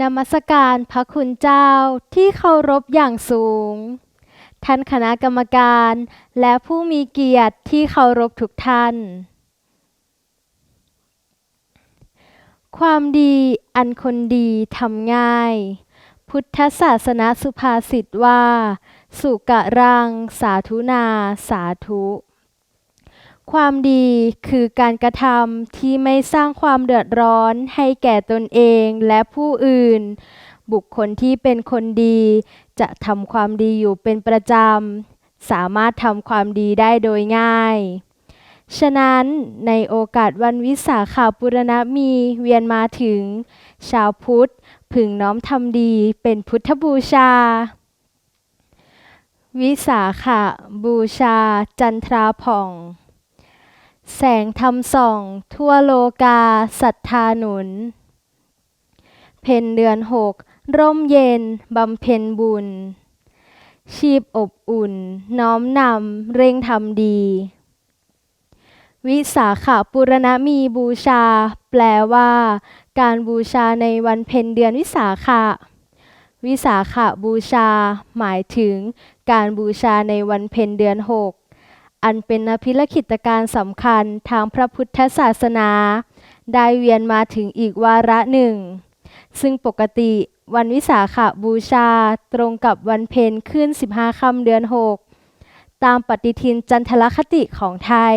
นมัสการพระคุณเจ้าที่เคารพอย่างสูง ท่านคณะกรรมการและผู้มีเกียรติที่เคารพทุกท่าน ความดีอันคนดีทำง่าย พุทธศาสนาสุภาษิตว่า สุกะรัง สาธุนา สาธุ ความดีคือการกระทำที่ไม่สร้างความเดือดร้อนให้แก่ตนเองและผู้อื่น บุคคลที่เป็นคนดี จะทำความดีอยู่เป็นประจำ สามารถทำความดีได้โดยง่าย ฉะนั้นในโอกาสวันวิสาขาบุรณมีเวียนมาถึง ชาวพุทธพึงน้อมทำดีเป็นพุทธบูชาวิสาขบูชาจันทราผ่อง แสงธรรมส่อง ทั่วโลกาศรัทธาหนุน เพนเดือนหก ร่มเย็น บำเพ็ญบุญ ชีพอบอุ่น น้อมนำ เร่งทำดี วิสาขาปุรณมีบูชา แปลว่า การบูชาในวันเพ็ญเดือนวิสาขะวิสาขบูชา หมายถึง การบูชาในวันเพ็ญเดือนหก อันเป็นอภิรคิตการสำคัญทางพระพุทธศาสนา ได้เวียนมาถึงอีกวาระหนึ่ง ซึ่งปกติวันวิสาขบูชาตรงกับวันเพ็ญขึ้น 15ค่ำเดือน 6 ตามปฏิทินจันทรคติของไทย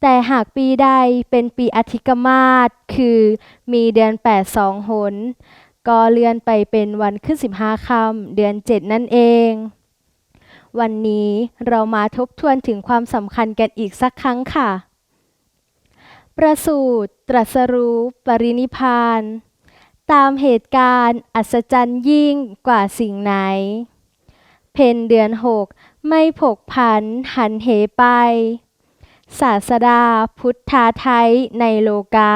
แต่หากปีใดเป็นปีอธิกมาศคือมีเดือน 8 สองหน ก็เลื่อนไปเป็นวันขึ้น 15ค่ำเดือน 7 นั่นเอง วันนี้เรามาทบทวนถึงความสำคัญกันอีกสักครั้งค่ะ ประสูติตรัสรู้ ปรินิพาน ตามเหตุการณ์อัศจรรย์ยิ่งกว่าสิ่งไหน เพนเดือนหกไม่ผกผันหันเหไป ศาสดาพุทธาไทยในโลกา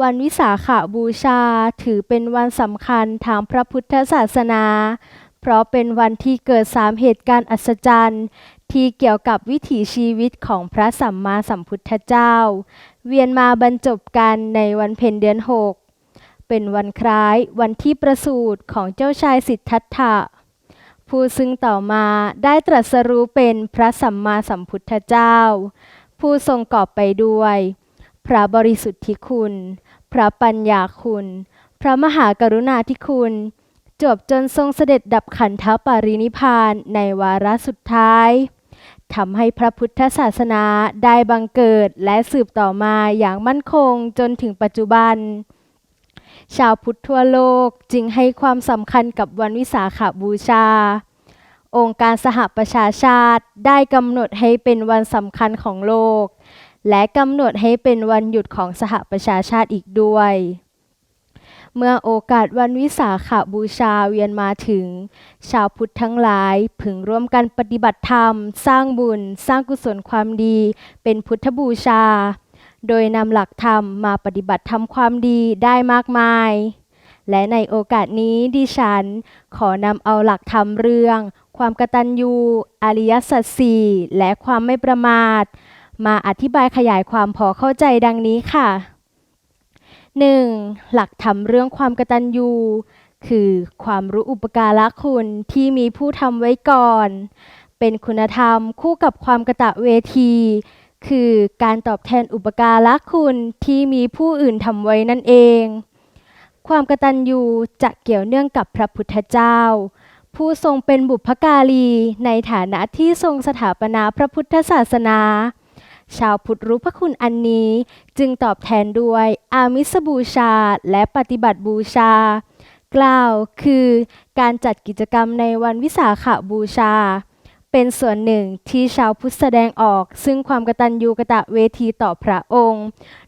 วันวิสาขาบูชาถือเป็นวันสำคัญทางพระพุทธศาสนา เพราะเป็นวันที่เกิดสามเหตุการณ์อัศจรรย์ ที่เกี่ยวกับวิถีชีวิตของพระสัมมาสัมพุทธเจ้า เวียนมาบรรจบกันในวันเพ็ญเดือนหกเป็นวันคล้ายวันที่ประสูติของเจ้าชายสิทธัตถะผู้ซึ่งต่อมาได้ตรัสรู้เป็นพระสัมมาสัมพุทธเจ้า ผู้ทรงกอบไปด้วย พระบริสุทธิคุณ พระปัญญาคุณ พระมหากรุณาธิคุณ จบจนทรงเสด็จดับขันธปรินิพานในวาระสุดท้ายทำให้พระพุทธศาสนาได้บังเกิดและสืบต่อมาอย่างมั่นคงจนถึงปัจจุบัน ชาวพุทธทั่วโลกจึงให้ความสำคัญกับวันวิสาขบูชา องค์การสหประชาชาติได้กำหนดให้เป็นวันสำคัญของโลก และกำหนดให้เป็นวันหยุดของสหประชาชาติอีกด้วย เมื่อโอกาสวันวิสาขบูชาเวียนมาถึง ชาวพุทธทั้งหลายพึงร่วมกันปฏิบัติธรรม สร้างบุญ สร้างกุศลความดี เป็นพุทธบูชา โดยนำหลักธรรมมาปฏิบัติทำความดีได้มากมาย และในโอกาสนี้ดิฉัน ขอนำเอาหลักธรรมเรื่อง ความกตัญญู อริยสัจสี่และความไม่ประมาท มาอธิบายขยายความพอเข้าใจดังนี้ค่ะ 1. หลักธรรมเรื่องความกตัญญู คือความรู้อุปการะคุณที่มีผู้ทำไว้ก่อน เป็นคุณธรรมคู่กับความกตะเวที คือการตอบแทนอุปการะคุณที่มีผู้อื่นทำไว้นั่นเอง ความกตัญญูจะเกี่ยวเนื่องกับพระพุทธเจ้า ผู้ทรงเป็นบุพการีในฐานะที่ทรงสถาปนาพระพุทธศาสนา ชาวพุทธรู้พระคุณอันนี้ จึงตอบแทนด้วยอามิสบูชาและปฏิบัติบูชา กล่าวคือการจัดกิจกรรมในวันวิสาขบูชา เป็นส่วนหนึ่งที่ชาวพุทธแสดงออก ซึ่งความกตัญญูกะตะเวทีต่อพระองค์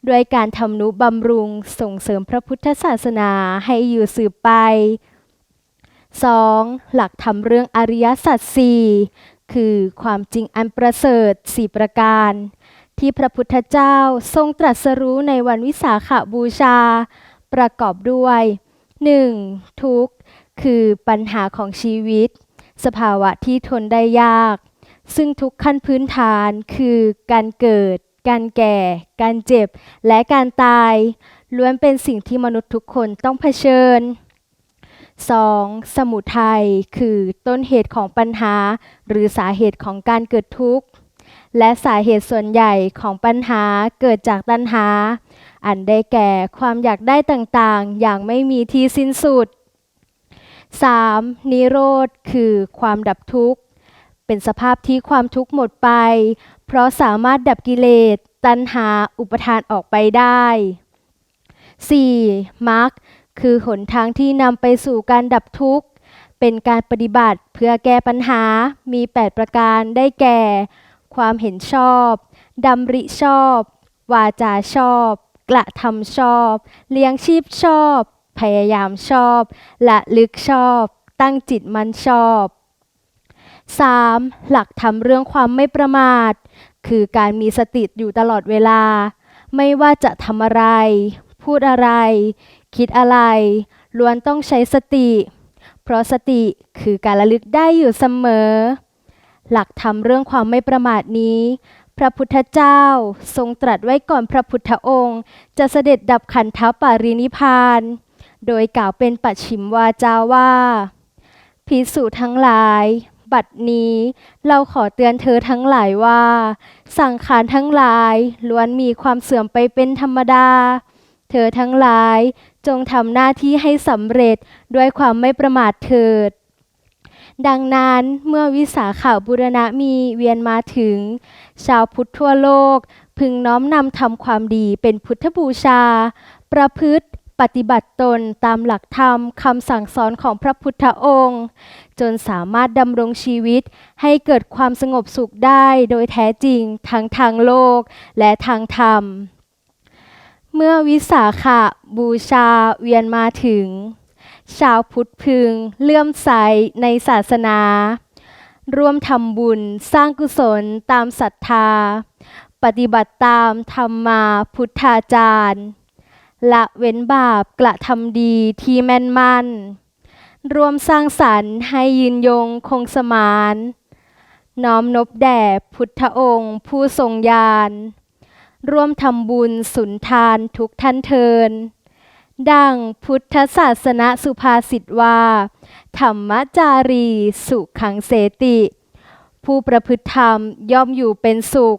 ด้วยการทำนุบำรุงส่งเสริมพระพุทธศาสนาให้อยู่สืบไป 2. หลักธรรมเรื่องอริยสัจสี่คือความจริงอันประเสริฐสี่ประการ ที่พระพุทธเจ้าทรงตรัสรู้ในวันวิสาขบูชา ประกอบด้วย 1. ทุกข์ คือปัญหาของชีวิต สภาวะที่ทนได้ยาก ซึ่งทุกขั้นพื้นฐานคือการเกิด การแก่ การเจ็บ และการตายล้วนเป็นสิ่งที่มนุษย์ทุกคนต้องเผชิญ 2. สมุทัย คือต้นเหตุของปัญหา หรือสาเหตุของการเกิดทุกข์ และสาเหตุส่วนใหญ่ของปัญหาเกิดจากตัณหา อันได้แก่ความอยากได้ต่างๆ อย่างไม่มีที่สิ้นสุด 3. นิโรธ คือความดับทุกข์ เป็นสภาพที่ความทุกข์หมดไป เพราะสามารถดับกิเลส ตัณหา อุปทานออกไปได้ 4. มรรคคือหนทางที่นำไปสู่การดับทุกข์ เป็นการปฏิบัติเพื่อแก้ปัญหา มี 8 ประการได้แก่ ความเห็นชอบดำริชอบ วาจาชอบ กระทำชอบ เลี้ยงชีพชอบ พยายามชอบและลึกชอบ ตั้งจิตมันชอบ 3. หลักธรรมเรื่องความไม่ประมาท คือการมีสติอยู่ตลอดเวลา ไม่ว่าจะทำอะไร พูดอะไร คิดอะไร ล้วนต้องใช้สติ เพราะสติคือการระลึกได้อยู่เสมอ หลักธรรมเรื่องความไม่ประมาทนี้ พระพุทธเจ้าทรงตรัสไว้ก่อนพระพุทธองค์ จะเสด็จดับขันธปารินิพพาน โดยกล่าวเป็นปัจฉิมวาจาว่าภิกษุทั้งหลาย บัดนี้เราขอเตือนเธอทั้งหลายว่า สังขารทั้งหลายล้วนมีความเสื่อมไปเป็นธรรมดา เธอทั้งหลายจงทำหน้าที่ให้สำเร็จด้วยความไม่ประมาทเถิด ดังนั้นเมื่อวิสาขาบุรณะมีเวียนมาถึง ชาวพุทธทั่วโลกพึงน้อมนำทำความดีเป็นพุทธบูชา ประพฤติปฏิบัติตนตามหลักธรรมคำสั่งสอนของพระพุทธองค์ จนสามารถดำรงชีวิตให้เกิดความสงบสุขได้โดยแท้จริงทั้งทางโลกและทางธรรม เมื่อวิสาขบูชาเวียนมาถึง ชาวพุทธพึงเลื่อมใสในศาสนา ร่วมทำบุญสร้างกุศลตามศรัทธา ปฏิบัติตามธรรมาพุทธาจารย์ละเว้นบาปกระทำดีที่แม่นมั่นร่วมสร้างสรรค์ให้ยืนยงคงสมาน น้อมนบแด่พุทธองค์ผู้ทรงญาณร่วมทำบุญสุนทานทุกท่านเทิน ดังพุทธศาสนสุภาษิตว่า ธรรมจารีสุขังเสติ ผู้ประพฤติธรรมย่อมอยู่เป็นสุข